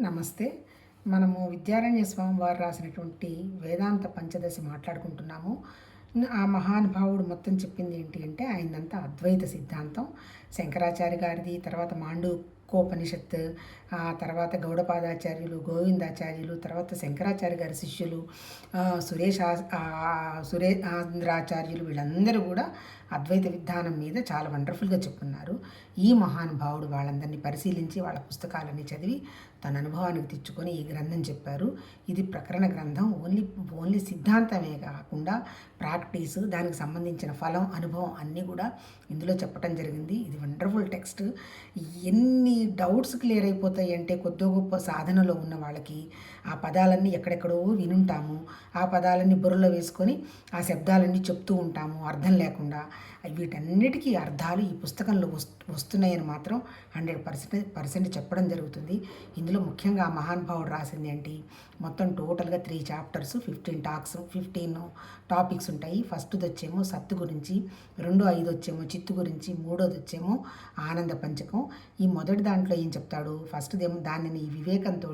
నమస్తే. మనము విద్యారణ్య స్వామి వారు రాసినటువంటి వేదాంత పంచదశ మాట్లాడుకుంటున్నాము. ఆ మహానుభావుడు మొత్తం చెప్పింది ఏంటి అంటే ఆయనంతా అద్వైత సిద్ధాంతం. శంకరాచార్య గారిది తర్వాత మాండు కోపనిషత్ ఆ తర్వాత గౌడపాదాచార్యులు గోవిందాచార్యులు తర్వాత శంకరాచార్య గారి శిష్యులు సురేష్ ఆ- సురే ఆంధ్రాచార్యులు వీళ్ళందరూ కూడా అద్వైత విధానం మీద చాలా వండర్ఫుల్గా చెప్పున్నారు. ఈ మహానుభావుడు వాళ్ళందరినీ పరిశీలించి వాళ్ళ పుస్తకాలన్నీ చదివి తన అనుభవానికి తెచ్చుకొని ఈ గ్రంథం చెప్పారు. ఇది ప్రకరణ గ్రంథం. ఓన్లీ ఓన్లీ సిద్ధాంతమే కాకుండా ప్రాక్టీస్ దానికి సంబంధించిన ఫలం అనుభవం అన్నీ కూడా ఇందులో చెప్పడం జరిగింది. ఇది వండర్ఫుల్ టెక్స్ట్. ఎన్ని డౌట్స్ క్లియర్ అయిపోతాయి అంటే కొద్ది గొప్ప సాధనలో ఉన్న వాళ్ళకి ఆ పదాలన్నీ ఎక్కడెక్కడో వినుంటాము. ఆ పదాలన్నీ బుర్రలో వేసుకొని ఆ శబ్దాలన్నీ చెప్తూ ఉంటాము. అర్థం లేకుండా వీటన్నిటికీ అర్థాలు ఈ పుస్తకంలో వస్తు వస్తున్నాయని మాత్రం హండ్రెడ్ పర్సెంట్ పర్సెంట్ చెప్పడం జరుగుతుంది. ఇందులో ముఖ్యంగా ఆ మహానుభావుడు రాసింది ఏంటి? మొత్తం టోటల్గా three chapters fifteen talks fifteen topics ఉంటాయి. ఫస్ట్ది వచ్చేమో సత్తు గురించి రెండో ఐదు వచ్చేమో చిత్తు గురించి మూడోది వచ్చేమో ఆనంద పంచకం. ఈ మొదటి దాంట్లో ఏం చెప్తాడు? ఫస్ట్ దేమో దానిని ఈ వివేకంతో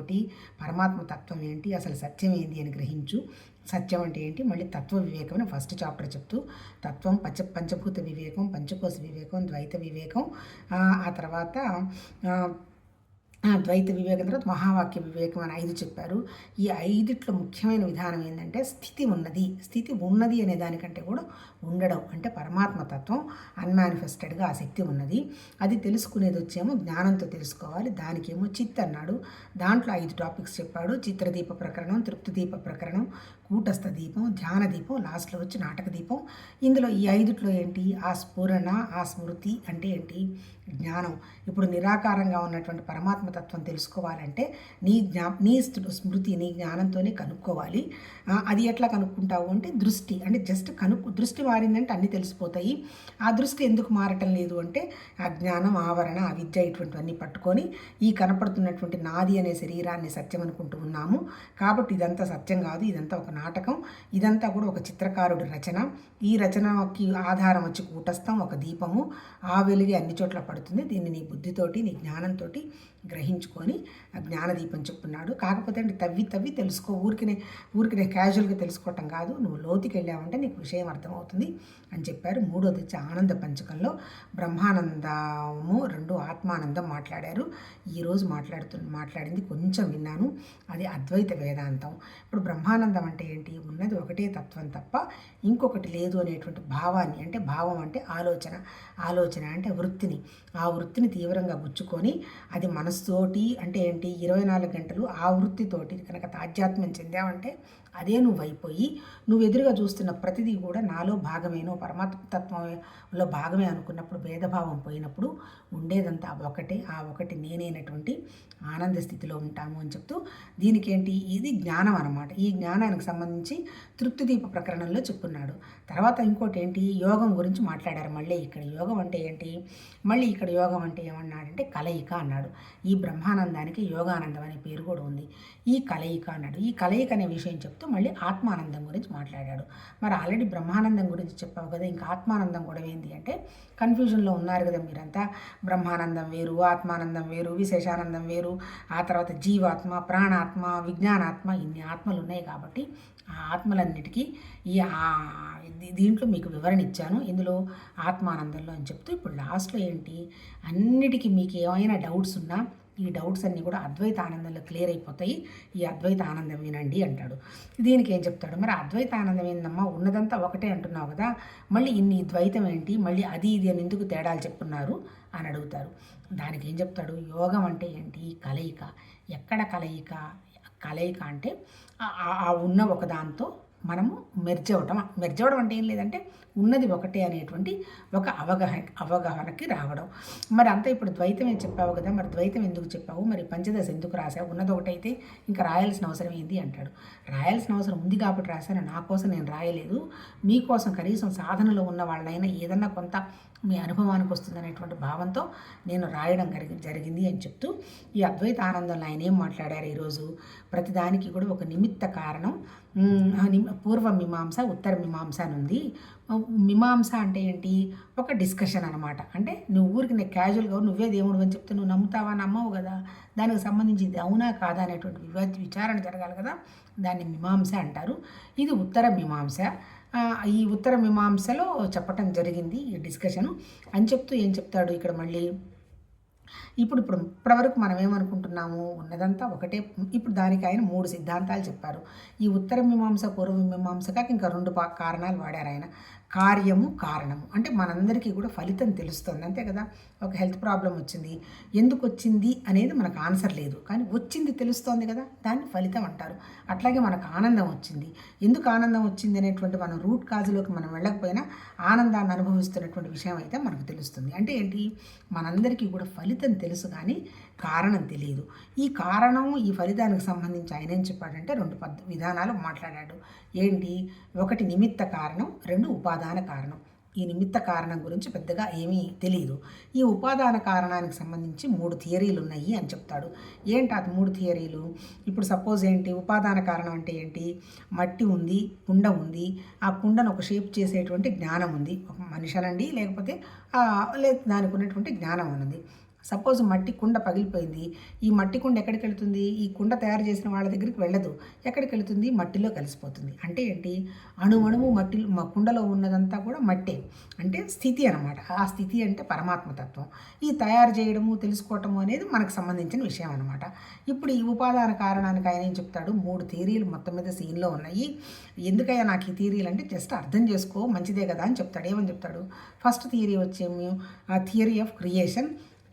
పరమాత్మ తత్వం ఏంటి? అసలు సత్యం ఏంటి అని గ్రహించు. సత్యం అంటే ఏంటి? మళ్ళీ తత్వ వివేకం అని ఫస్ట్ చాప్టర్ చెప్తూ తత్వం పంచ పంచభూత వివేకం పంచకోశ వివేకం ద్వైత వివేకం ఆ తర్వాత ద్వైత వివేకం తర్వాత మహావాక్య వివేకం అని ఐదు చెప్పారు. ఈ ఐదిట్లో ముఖ్యమైన విధానం ఏంటంటే స్థితి ఉన్నది. స్థితి ఉన్నది అనే దానికంటే కూడా ఉండడం అంటే పరమాత్మ తత్వం అన్మానిఫెస్టెడ్గా ఆ శక్తి ఉన్నది. అది తెలుసుకునేది వచ్చేమో జ్ఞానంతో తెలుసుకోవాలి. దానికేమో చిత్ అన్నాడు. దాంట్లో ఐదు టాపిక్స్ చెప్పాడు. చిత్రదీప ప్రకరణం తృప్తిదీప ప్రకరణం కూటస్థ దీపం ధ్యాన దీపం లాస్ట్లో వచ్చి నాటక దీపం. ఇందులో ఈ ఐదుట్లో ఏంటి? ఆ స్ఫురణ ఆ స్మృతి అంటే ఏంటి? జ్ఞానం. ఇప్పుడు నిరాకారంగా ఉన్నటువంటి పరమాత్మ తత్వం తెలుసుకోవాలంటే నీ జ్ఞా నీ స్మృతి నీ జ్ఞానంతోనే కనుక్కోవాలి. అది ఎట్లా కనుక్కుంటావు అంటే దృష్టి. అంటే జస్ట్ కనుక్కు దృష్టి మారిందంటే అన్నీ తెలిసిపోతాయి. ఆ దృష్టి ఎందుకు మారటం లేదు అంటే ఆ జ్ఞానం ఆవరణ ఆ విద్య ఇటువంటివన్నీ పట్టుకొని ఈ కనపడుతున్నటువంటి నాది అనే శరీరాన్ని సత్యం అనుకుంటూ ఉన్నాము. కాబట్టి ఇదంతా సత్యం కాదు. ఇదంతా ఒక నాటకం. ఇదంతా కూడా ఒక చిత్రకారుడి రచన. ఈ రచనకి ఆధారం వచ్చి కూటస్థం ఒక దీపము. ఆ వెలుగు అన్ని చోట్ల పడుతుంది. దీన్ని నీ బుద్ధితోటి నీ జ్ఞానంతో గ్రహించుకొని జ్ఞానదీపం చెప్పున్నాడు. కాకపోతే అంటే తవ్వి తవ్వి తెలుసుకో ఊరికినే ఊరికినే క్యాజువల్గా తెలుసుకోవటం కాదు. నువ్వు లోతుకి వెళ్ళావంటే నీకు విషయం అర్థమవుతుంది అని చెప్పారు. మూడోది వచ్చి ఆనంద పంచకంలో బ్రహ్మానందము రెండు ఆత్మానందం మాట్లాడారు. ఈరోజు మాట్లాడుతు మాట్లాడింది కొంచెం విన్నాను. అది అద్వైత వేదాంతం. ఇప్పుడు బ్రహ్మానందం అంటే ఏంటి? ఉన్నది ఒకటే తత్వం తప్ప ఇంకొకటి లేదు అనేటువంటి భావాన్ని అంటే భావం అంటే ఆలోచన. ఆలోచన అంటే వృత్తిని. ఆ వృత్తిని తీవ్రంగా గుచ్చుకొని అది మనసుతోటి అంటే ఏంటి? ఇరవై నాలుగు గంటలు ఆ వృత్తితోటి కనుక తాధ్యాత్మ్యం చెందామంటే అదే నువ్వు అయిపోయి నువ్వు ఎదురుగా చూస్తున్న ప్రతిదీ కూడా నాలో భాగమేనో పరమాత్మతత్వంలో భాగమే అనుకున్నప్పుడు భేదభావం పోయినప్పుడు ఉండేదంతా ఒకటే ఆ ఒకటి నేనైనటువంటి ఆనంద స్థితిలో ఉంటాము అని చెప్తూ దీనికేంటి? ఇది జ్ఞానం అన్నమాట. ఈ జ్ఞానానికి సంబంధించి తృప్తిదీప ప్రకరణంలో చెప్పున్నాడు. తర్వాత ఇంకోటి ఏంటి యోగం గురించి మాట్లాడారు మళ్ళీ ఇక్కడ. యోగం అంటే ఏంటి? మళ్ళీ ఇక్కడ యోగం అంటే ఏమన్నాడంటే కలయిక అన్నాడు. ఈ బ్రహ్మానందానికి యోగానందం అనే పేరు కూడా ఉంది. ఈ కలయిక అన్నాడు. ఈ కలయిక అనే విషయం చెప్తూ మళ్ళీ ఆత్మానందం గురించి మాట్లాడాడు. మరి ఆల్రెడీ బ్రహ్మానందం గురించి చెప్పావు కదా ఇంకా ఆత్మానందం కూడా ఏంటి అంటే కన్ఫ్యూజన్లో ఉన్నారు కదా మీరంతా. బ్రహ్మానందం వేరు ఆత్మానందం వేరు విశేషానందం వేరు ఆ తర్వాత జీవాత్మ ప్రాణాత్మ విజ్ఞానాత్మ ఇన్ని ఆత్మలు ఉన్నాయి కాబట్టి ఆ ఆత్మలన్నిటికీ ఈ దీంట్లో మీకు వివరణ ఇచ్చాను. ఇందులో ఆత్మానందంలో అని చెప్తూ ఇప్పుడు లాస్ట్లో ఏంటి? అన్నిటికీ మీకు ఏమైనా డౌట్స్ ఉన్నా ఈ డౌట్స్ అన్నీ కూడా అద్వైత ఆనందంలో క్లియర్ అయిపోతాయి. ఈ అద్వైత ఆనందం వినండి అంటాడు. దీనికి ఏం చెప్తాడు? మరి అద్వైత ఆనందం ఏందమ్మా? ఉన్నదంతా ఒకటే అంటున్నావు కదా? మళ్ళీ ఇన్ని ద్వైతం ఏంటి? మళ్ళీ అది ఇది అని ఎందుకు తేడాలు చెప్తున్నారు? అని అడుగుతారు. దానికి ఏం చెప్తాడు? యోగం అంటే ఏంటి? కలయిక. ఎక్కడ కలయిక? కలయిక అంటే ఆ- ఉన్న ఒకదాంతో మనము మెర్జ్ అవ్వడం మెర్జ్ అంటే ఏం లేదంటే ఉన్నది ఒకటే అనేటువంటి ఒక అవగాహన అవగాహనకి రావడం. మరి అంతా ఇప్పుడు ద్వైతమే చెప్పావు కదా? మరి ద్వైతం ఎందుకు చెప్పావు? మరి పంచదశ ఎందుకు రాసావు ఉన్నది ఒకటైతే ఇంకా రాయాల్సిన అవసరం ఏంది అంటాడు. రాయాల్సిన అవసరం ఉంది కాబట్టి రాశాను. నా కోసం నేను రాయలేదు. మీకోసం కనీసం సాధనలో ఉన్న వాళ్ళైనా ఏదన్నా కొంత మీ అనుభవానికి వస్తుందనేటువంటి భావంతో నేను రాయడం జరిగి జరిగింది అని చెప్తూ ఈ అద్వైత ఆనందంలో ఆయన ఏం మాట్లాడారు ఈరోజు? ప్రతిదానికి కూడా ఒక నిమిత్త కారణం. పూర్వ మీమాంస ఉత్తర మీమాంస అని ఉంది. మీమాంస అంటే ఏంటి? ఒక డిస్కషన్ అనమాట అంటే నువ్వు ఊరికి నేను క్యాజువల్గా నువ్వే దేవుడు అని చెప్తే నువ్వు నమ్ముతావా? నమ్మవు కదా. దానికి సంబంధించింది అవునా కాదా అనేటువంటి వివా విచారణ జరగాలి కదా. దాన్ని మీమాంస అంటారు. ఇది ఉత్తర మీమాంస. ఈ ఉత్తర మీమాంసలో చెప్పటం జరిగింది ఈ డిస్కషను అని చెప్తూ ఏం చెప్తాడు ఇక్కడ మళ్ళీ? ఇప్పుడు ఇప్పుడు ఇప్పటివరకు మనం ఏమనుకుంటున్నాము ఉన్నదంతా ఒకటే. ఇప్పుడు దానికి ఆయన మూడు సిద్ధాంతాలు చెప్పారు. ఈ ఉత్తర మీమాంస పూర్వ మీమాంసగా ఇంకా రెండు పా- కారణాలు వాడారు ఆయన. కార్యము కారణము. అంటే మనందరికీ కూడా ఫలితం తెలుస్తుంది. అంతే కదా? ఒక హెల్త్ ప్రాబ్లం వచ్చింది. ఎందుకు వచ్చింది అనేది మనకు ఆన్సర్ లేదు. కానీ వచ్చింది తెలుస్తోంది కదా? దాన్ని ఫలితం అంటారు. అట్లాగే మనకు ఆనందం వచ్చింది. ఎందుకు ఆనందం వచ్చింది అనేటువంటి మనం రూట్ కాజులోకి మనం వెళ్ళకపోయినా ఆనందాన్ని అనుభవిస్తున్నటువంటి విషయం అయితే మనకు తెలుస్తుంది. అంటే ఏంటి? మనందరికీ కూడా ఫలితం తెలుసు కానీ కారణం తెలియదు ఈ కారణం ఈ ఫలితానికి సంబంధించి ఆయన ఏం చెప్పాడంటే రెండు పద్ విధానాలు మాట్లాడాడు. ఏంటి? ఒకటి నిమిత్త కారణం రెండు ఉపాదాన కారణం. ఈ నిమిత్త కారణం గురించి పెద్దగా ఏమీ తెలియదు ఈ ఉపాదాన కారణానికి సంబంధించి మూడు థియరీలు ఉన్నాయి అని చెప్తాడు. ఏంటి అది మూడు థియరీలు? ఇప్పుడు సపోజ్ ఏంటి? ఉపాదాన కారణం అంటే ఏంటి? మట్టి ఉంది కుండ ఉంది. ఆ కుండను ఒక షేప్ చేసేటువంటి జ్ఞానం ఉంది. ఒక మనిషి లేకపోతే లేదు దానికి ఉన్నటువంటి జ్ఞానం ఉన్నది. సపోజ్ మట్టి కుండ పగిలిపోయింది ఈ మట్టి కుండ ఎక్కడికి వెళుతుంది? ఈ కుండ తయారు చేసిన వాళ్ళ దగ్గరికి వెళ్ళదు. ఎక్కడికి వెళుతుంది? మట్టిలో కలిసిపోతుంది. అంటే ఏంటి? అణువణువు మట్టి మా కుండలో ఉన్నదంతా కూడా మట్టే. అంటే స్థితి అనమాట ఆ స్థితి అంటే పరమాత్మతత్వం ఈ తయారు చేయడము తెలుసుకోవటము అనేది మనకు సంబంధించిన విషయం అనమాట ఇప్పుడు ఈ ఉపాదాన కారణానికి ఆయన ఏం చెప్తాడు? మూడు థియరీలు మొత్తం మీద సీన్లో ఉన్నాయి. ఎందుకయ్యా నాకు ఈ థీరీలు అంటే జస్ట్ అర్థం చేసుకో మంచిదే కదా అని చెప్తాడు. ఏమని చెప్తాడు? First theory వచ్చేమి? Theory of creation.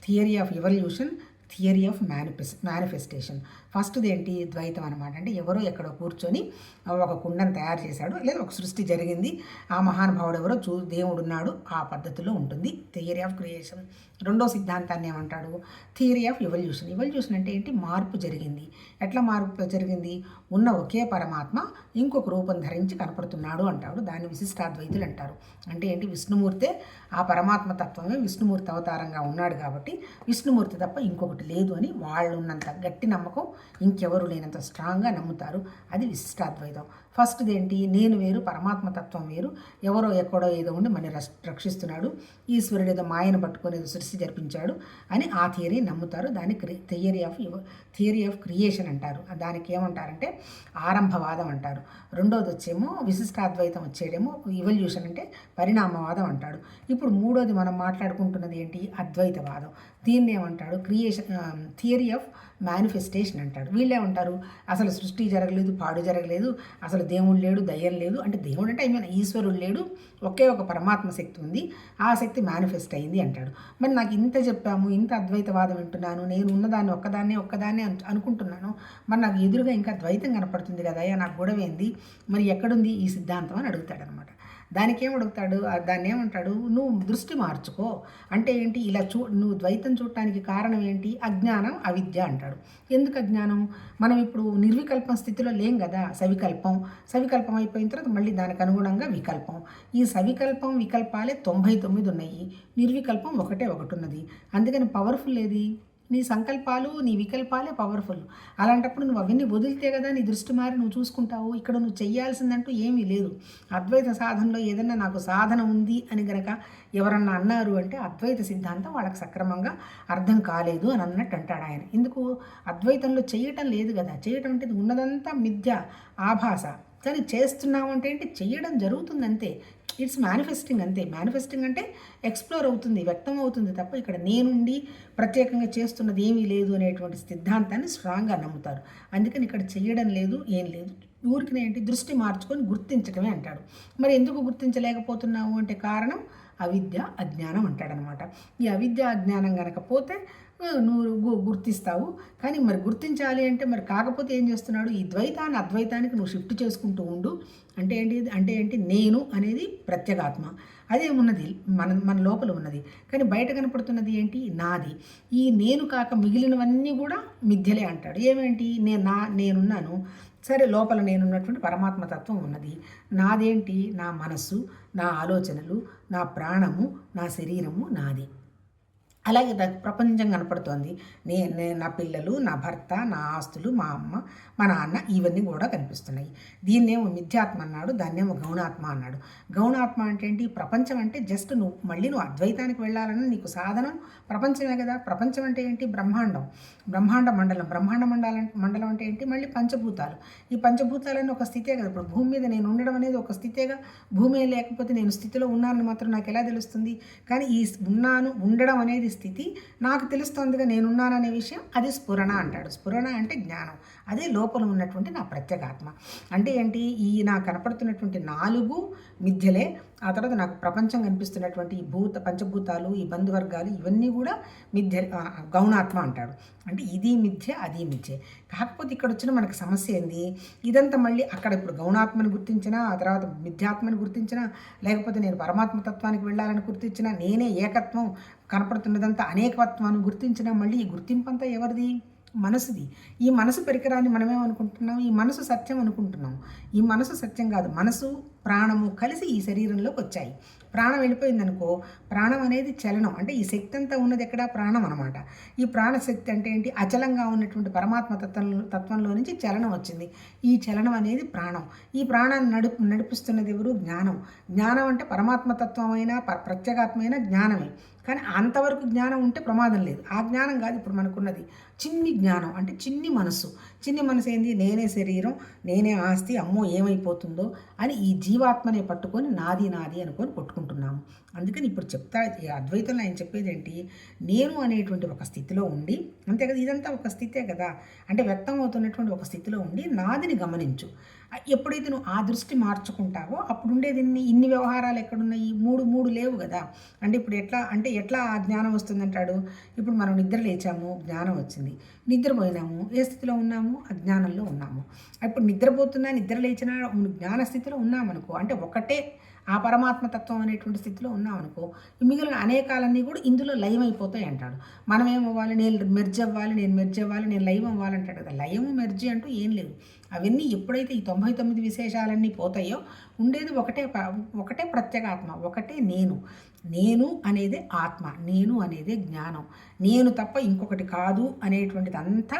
Theory of evolution theory of manifest manifestation ఫస్ట్ది ఏంటి? ద్వైతం అనమాట అంటే ఎవరో ఎక్కడో కూర్చొని ఒక కుండను తయారు చేశాడు లేదా ఒక సృష్టి జరిగింది. ఆ మహానుభావుడు ఎవరో చూ దేవుడు ఉన్నాడు ఆ పద్ధతిలో ఉంటుంది థియరీ ఆఫ్ క్రియేషన్ రెండో సిద్ధాంతాన్ని ఏమంటాడు? థియరీ ఆఫ్ ఎవల్యూషన్ ఎవల్యూషన్ అంటే ఏంటి? మార్పు జరిగింది. ఎట్లా మార్పు జరిగింది? ఉన్న ఒకే పరమాత్మ ఇంకొక రూపం ధరించి కనపడుతున్నాడు అంటాడు. దాన్ని విశిష్టాద్వైతులు అంటారు. అంటే ఏంటి? విష్ణుమూర్తే ఆ పరమాత్మ తత్వమే విష్ణుమూర్తి అవతారంగా ఉన్నాడు కాబట్టి విష్ణుమూర్తి తప్ప ఇంకొకటి లేదు అని వాళ్ళు ఉన్నంత గట్టి నమ్మకం ఇంకెవరు లేనంత స్ట్రాంగ్గా నమ్ముతారు. అది విశిష్టాద్వైతం. ఫస్ట్ది ఏంటి నేను వేరు పరమాత్మ తత్వం వేరు ఎవరో ఎక్కడో ఏదో ఉండి మన రక్షిస్తున్నాడు. ఈశ్వరుడు ఏదో మాయను పట్టుకొని ఏదో సృష్టి జరిపించాడు అని ఆ థియరీ నమ్ముతారు. దాన్ని క్రి theory of theory of creation అంటారు. దానికి ఏమంటారంటే ఆరంభవాదం అంటారు. రెండోది వచ్చేమో విశిష్టాద్వైతం వచ్చేదేమో ఇవల్యూషన్ అంటే పరిణామవాదం అంటాడు. ఇప్పుడు మూడోది మనం మాట్లాడుకుంటున్నది ఏంటి? అద్వైతవాదం. దీన్ని ఏమంటాడు? క్రియేషన్ థియరీ ఆఫ్ మేనిఫెస్టేషన్ అంటాడు. వీళ్ళే ఉంటారు. అసలు సృష్టి జరగలేదు పాడు జరగలేదు అసలు దేవుడు లేడు దయ్యం లేదు. అంటే దేవుడు అంటే ఐ మీన్ ఈశ్వరుడు లేడు. ఒకే ఒక పరమాత్మ శక్తి ఉంది. ఆ శక్తి మేనిఫెస్ట్ అయింది అంటాడు. మరి నాకు ఇంత చెప్పాము ఇంత అద్వైతవాదం వింటున్నాను నేను ఉన్నదాన్ని ఒక్కదాన్నే ఒక్కదాన్నే అనుకుంటున్నాను. మరి నాకు ఎదురుగా ఇంకా ద్వైతం కనపడుతుంది కదా నాకు గొడవ ఏంది? మరి ఎక్కడుంది ఈ సిద్ధాంతం అని అడుగుతాడనమాట దానికి ఏం అడుగుతాడు? దాన్ని ఏమంటాడు నువ్వు దృష్టి మార్చుకో. అంటే ఏంటి? ఇలా చూ నువ్వు ద్వైతం చూడటానికి కారణం ఏంటి? అజ్ఞానం అవిద్య అంటాడు. ఎందుకు అజ్ఞానం? మనం ఇప్పుడు నిర్వికల్పం స్థితిలో లేం కదా సవికల్పం. సవికల్పం అయిపోయిన తర్వాత మళ్ళీ దానికి అనుగుణంగా వికల్పం. ఈ సవికల్పం వికల్పాలే తొంభై తొమ్మిది ఉన్నాయి. నిర్వికల్పం ఒకటే ఒకటి ఉన్నది అందుకని పవర్ఫుల్ ఏది? నీ సంకల్పాలు నీ వికల్పాలే పవర్ఫుల్ అలాంటప్పుడు నువ్వు అవన్నీ వదిలితే కదా నీ దృష్టి మారి నువ్వు చూసుకుంటావు ఇక్కడ నువ్వు చెయ్యాల్సిందంటూ ఏమీ లేదు. అద్వైత సాధనలో ఏదన్నా నాకు సాధన ఉంది అని గనక ఎవరన్నా అన్నారు అంటే అద్వైత సిద్ధాంతం వాళ్ళకి సక్రమంగా అర్థం కాలేదు అని అన్నట్టు అంటాడు ఆయన. ఎందుకు? అద్వైతంలో చేయటం లేదు కదా. చేయటం అంటే ఉన్నదంతా మిథ్య ఆభాస. కానీ చేస్తున్నామంటే ఏంటి? చేయడం జరుగుతుందంతే. ఇట్స్ మేనిఫెస్టింగ్ అంతే. మేనిఫెస్టింగ్ అంటే ఎక్స్ప్లోర్ అవుతుంది వ్యక్తం అవుతుంది తప్ప ఇక్కడ నేనుండి ప్రత్యేకంగా చేస్తున్నది ఏమీ లేదు అనేటువంటి సిద్ధాంతాన్ని స్ట్రాంగ్గా నమ్ముతారు. అందుకని ఇక్కడ చేయడం లేదు ఏం లేదు. ఊరికి ఏంటి? దృష్టి మార్చుకొని గుర్తించడమే అంటాడు. మరి ఎందుకు గుర్తించలేకపోతున్నావు అంటే కారణం అవిద్య అజ్ఞానం అంటాడనమాట. ఈ అవిద్య అజ్ఞానం కనుక పోతే నువ్వు గు- గుర్తిస్తావు. కానీ మరి గుర్తించాలి అంటే మరి కాకపోతే ఏం చేస్తున్నాడు? ఈ ద్వైతాన్ని అద్వైతానికి నువ్వు షిఫ్ట్ చేసుకుంటూ ఉండు. అంటే ఏంటి అంటే ఏంటి? నేను అనేది ప్రత్యేగాత్మ. అదే ఉన్నది మన మన లోపల ఉన్నది. కానీ బయట కనపడుతున్నది ఏంటి? నాది. ఈ నేను కాక మిగిలినవన్నీ కూడా మిథ్యలే అంటాడు. ఏమేంటి? నేను నా నేనున్నాను. సరే లోపల నేనున్నటువంటి పరమాత్మ తత్వం ఉన్నది. నాదేంటి? నా మనస్సు నా ఆలోచనలు నా ప్రాణము నా శరీరము నాది. అలాగే నాకు ప్రపంచం కనపడుతోంది. నే నా పిల్లలు నా భర్త నా ఆస్తులు మా అమ్మ మా నాన్న ఇవన్నీ కూడా కనిపిస్తున్నాయి. దీన్నేమో మిథ్యాత్మ అన్నాడు దాన్నేమో గౌణాత్మ అన్నాడు. గౌణాత్మ అంటే ఏంటి? ప్రపంచం అంటే జస్ట్ నువ్వు మళ్ళీ నువ్వు అద్వైతానికి వెళ్ళాలని నీకు సాధనం ప్రపంచమే కదా. ప్రపంచం అంటే ఏంటి? బ్రహ్మాండం. బ్రహ్మాండ మండలం. బ్రహ్మాండ మండలం మండలం అంటే ఏంటి? మళ్ళీ పంచభూతాలు. ఈ పంచభూతాలన్నీ ఒక స్థితే కదా. ఇప్పుడు భూమి మీద నేను ఉండడం అనేది ఒక స్థితేగా. భూమి లేకపోతే నేను స్థితిలో ఉన్నానని మాత్రం నాకు ఎలా తెలుస్తుంది? కానీ ఈ ఉన్నాను ఉండడం అనేది స్థితి నాకు తెలుస్తోందిగా నేనున్నాననే విషయం అది స్ఫురణ అంటాడు. స్ఫురణ అంటే జ్ఞానం. అదే లోపల ఉన్నటువంటి నా ప్రత్యేగాత్మ. అంటే ఏంటి? ఈ నా కనపడుతున్నటువంటి నాలుగు మిథ్యలే ఆ తర్వాత నాకు ప్రపంచం కనిపిస్తున్నటువంటి ఈ భూత పంచభూతాలు ఈ బంధువర్గాలు ఇవన్నీ కూడా మిథ్య గౌణాత్మ అంటాడు అంటే ఇది మిథ్య అది మిథ్య. కాకపోతే ఇక్కడ వచ్చిన మనకి సమస్య ఏంది? ఇదంతా మళ్ళీ అక్కడ ఇప్పుడు గౌణాత్మని గుర్తించినా ఆ తర్వాత మిథ్యాత్మని గుర్తించినా లేకపోతే నేను పరమాత్మ తత్వానికి వెళ్ళాలని గుర్తించినా నేనే ఏకత్వం కనపడుతున్నదంతా అనేకత్వాన్ని గుర్తించినా మళ్ళీ ఈ గుర్తింపు అంతా ఎవరిది? మనసుది. ఈ మనసు పరికరాన్ని మనమేమనుకుంటున్నాం? ఈ మనసు సత్యం అనుకుంటున్నాం. ఈ మనసు సత్యం కాదు మనసు ప్రాణము కలిసి ఈ శరీరంలోకి వచ్చాయి. ప్రాణం వెళ్ళిపోయిందనుకో ప్రాణం అనేది చలనం. అంటే ఈ శక్తి అంతా ఉన్నది ఎక్కడ? ప్రాణం అనమాట ఈ ప్రాణశక్తి అంటే ఏంటి? అచలంగా ఉన్నటువంటి పరమాత్మ తత్వం తత్వంలో నుంచి చలనం వచ్చింది. ఈ చలనం అనేది ప్రాణం. ఈ ప్రాణాన్ని నడుపు నడిపిస్తున్నది ఎవరు? జ్ఞానం. జ్ఞానం అంటే పరమాత్మ తత్వమైన ప- ప్రత్యేగాత్మైన జ్ఞానమే. కానీ అంతవరకు జ్ఞానం ఉంటే ప్రమాదం లేదు. ఆ జ్ఞానం కాదు ఇప్పుడు మనకున్నది. చిన్ని జ్ఞానం అంటే చిన్ని మనస్సు. చిన్ని మనసు ఏంది? నేనే శరీరం నేనే ఆస్తి అమ్మో ఏమైపోతుందో అని ఈ జీవాత్మనే పట్టుకొని నాది నాది అనుకొని కొట్టుకుంటున్నాము. అందుకని ఇప్పుడు చెప్తా అద్వైతంలో ఆయన చెప్పేది ఏంటి? నేను అనేటువంటి ఒక స్థితిలో ఉండి అంతే కదా ఇదంతా ఒక స్థితే కదా అంటే వ్యక్తం అవుతున్నటువంటి ఒక స్థితిలో ఉండి నాదిని గమనించు. ఎప్పుడైతే నువ్వు ఆ దృష్టి మార్చుకుంటావో అప్పుడు ఉండేది ఇన్ని ఇన్ని వ్యవహారాలు ఎక్కడున్నాయి? మూడు మూడు లేవు కదా. అంటే ఇప్పుడు ఎట్లా అంటే ఎట్లా ఆ జ్ఞానం వస్తుందంటాడు? ఇప్పుడు మనం నిద్ర లేచాము జ్ఞానం వచ్చింది. నిద్రపోయినాము ఏ స్థితిలో ఉన్నాము? అజ్ఞానంలో ఉన్నాము. ఇప్పుడు నిద్రపోతున్నా నిద్ర లేచినా జ్ఞాన స్థితిలో ఉన్నామనుకో అంటే ఒకటే ఆ పరమాత్మ తత్వం అనేటువంటి స్థితిలో ఉన్నామనుకో మిగిలిన అనేకాలన్నీ కూడా ఇందులో లయం అయిపోతాయి అంటాడు. మనం ఏమవ్వాలి నేను మెర్జ్ అవ్వాలి నేను మెర్జ్ అవ్వాలి నేను లయం అవ్వాలి అంటాడు కదా. లయము మెర్జి అంటూ ఏం లేదు అవన్నీ ఎప్పుడైతే ఈ తొంభై తొమ్మిది విశేషాలన్నీ పోతాయో ఉండేది ఒకటే ఒకటే ప్రత్యేగాత్మ ఒకటే నేను. నేను అనేది ఆత్మ నేను అనేదే జ్ఞానం. నేను తప్ప ఇంకొకటి కాదు అనేటువంటిది అంతా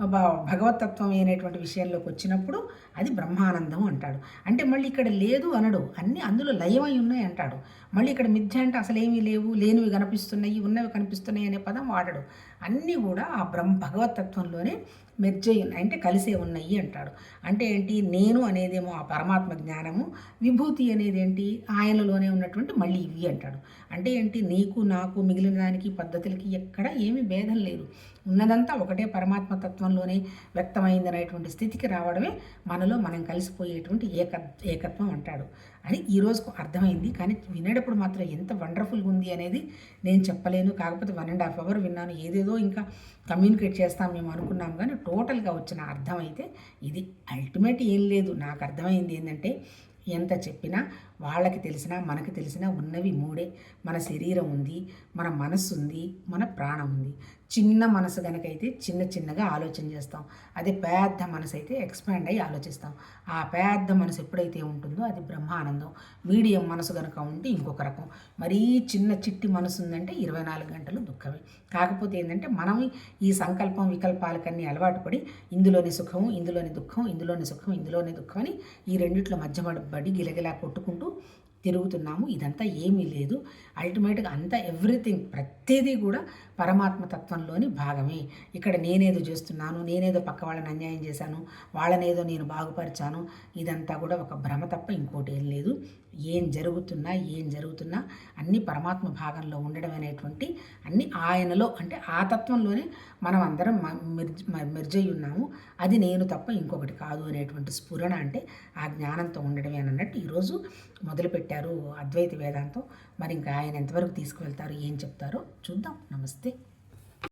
భగవతత్వం అనేటువంటి విషయంలోకి వచ్చినప్పుడు అది బ్రహ్మానందం అంటాడు. అంటే మళ్ళీ ఇక్కడ లేదు అనడు. అన్ని అందులో లయమై ఉన్నాయి అంటాడు. మళ్ళీ ఇక్కడ మిథ్య అంటే అసలు ఏమీ లేవు లేనివి కనిపిస్తున్నాయి ఉన్నవి కనిపిస్తున్నాయి అనే పదం వాడడు. అన్నీ కూడా ఆ బ్రహ్మ భగవతత్వంలోనే మెర్జై ఉన్నాయి. అంటే కలిసే ఉన్నాయి అంటాడు. అంటే ఏంటి? నేను అనేదేమో ఆ పరమాత్మ జ్ఞానము విభూతి అనేది ఏంటి? ఆయనలోనే ఉన్నటువంటి మళ్ళీ ఇవి అంటాడు. అంటే ఏంటి? నీకు నాకు మిగిలిన దానికి పద్ధతులకి ఎక్కడ ఏమీ భేదం లేదు. ఉన్నదంతా ఒకటే పరమాత్మ తత్వంలోనే వ్యక్తమైంది అనేటువంటి స్థితికి రావడమే మనలో మనం కలిసిపోయేటువంటి ఏక ఏకత్వం అంటాడు. అని ఈ రోజుకు అర్థమైంది. కానీ వినేటప్పుడు మాత్రం ఎంత వండర్ఫుల్గా ఉంది అనేది నేను చెప్పలేను. కాకపోతే వన్ అండ్ హాఫ్ అవర్ విన్నాను. ఏదేదో ఇంకా కమ్యూనికేట్ చేస్తాం మేము అనుకున్నాం. కానీ టోటల్గా వచ్చిన అర్థం అయితే ఇది. అల్టిమేట్ ఏం లేదు. నాకు అర్థమైంది ఏంటంటే ఎంత చెప్పినా వాళ్ళకి తెలిసినా మనకి తెలిసినా ఉన్నవి మూడే. మన శరీరం ఉంది మన మనస్సు ఉంది మన ప్రాణం ఉంది. చిన్న మనసు కనుకైతే చిన్న చిన్నగా ఆలోచన చేస్తాం. అదే పెద్ద మనసు అయితే ఎక్స్పాండ్ అయ్యి ఆలోచిస్తాం. ఆ పెద్ద మనసు ఎప్పుడైతే ఉంటుందో అది బ్రహ్మానందం. మీడియం మనసు కనుక ఉంటే ఇంకొక రకం. మరీ చిన్న చిట్టి మనసు ఉందంటే ఇరవై నాలుగు గంటలు దుఃఖమే. కాకపోతే ఏంటంటే మనం ఈ సంకల్పం వికల్పాలకన్నీ అలవాటు పడి ఇందులోని సుఖం ఇందులోని దుఃఖం ఇందులోని సుఖం ఇందులోని దుఃఖం అని ఈ రెండిట్లో మధ్య పడి గిలగిలా కొట్టుకుంటూ తిరుగుతున్నాము. ఇదంతా ఏమీ లేదు. అల్టిమేట్గా అంతా ఎవ్రీథింగ్ ప్రతిదీ కూడా పరమాత్మ తత్వంలోని భాగమే. ఇక్కడ నేనేదో చేస్తున్నాను నేనేదో పక్క వాళ్ళని అన్యాయం చేశాను వాళ్ళనేదో నేను బాగుపరిచాను ఇదంతా కూడా ఒక భ్రమ తప్ప ఇంకోటి ఏం లేదు. ఏం జరుగుతున్నా ఏం జరుగుతున్నా అన్ని పరమాత్మ భాగంలో ఉండడం అనేటువంటి అన్ని ఆయనలో అంటే ఆ తత్వంలోనే మనం అందరం మ- మెర్జ్ మ- ఉన్నాము. అది నేను తప్ప ఇంకొకటి కాదు అనేటువంటి స్ఫురణ అంటే ఆ జ్ఞానంతో ఉండడమే అని అన్నట్టు ఈరోజు మొదలుపెట్టారు అద్వైత వేదాంతం. మరి ఇంకా ఆయన ఎంతవరకు తీసుకువెళ్తారు ఏం చెప్తారో చూద్దాం. నమస్తే.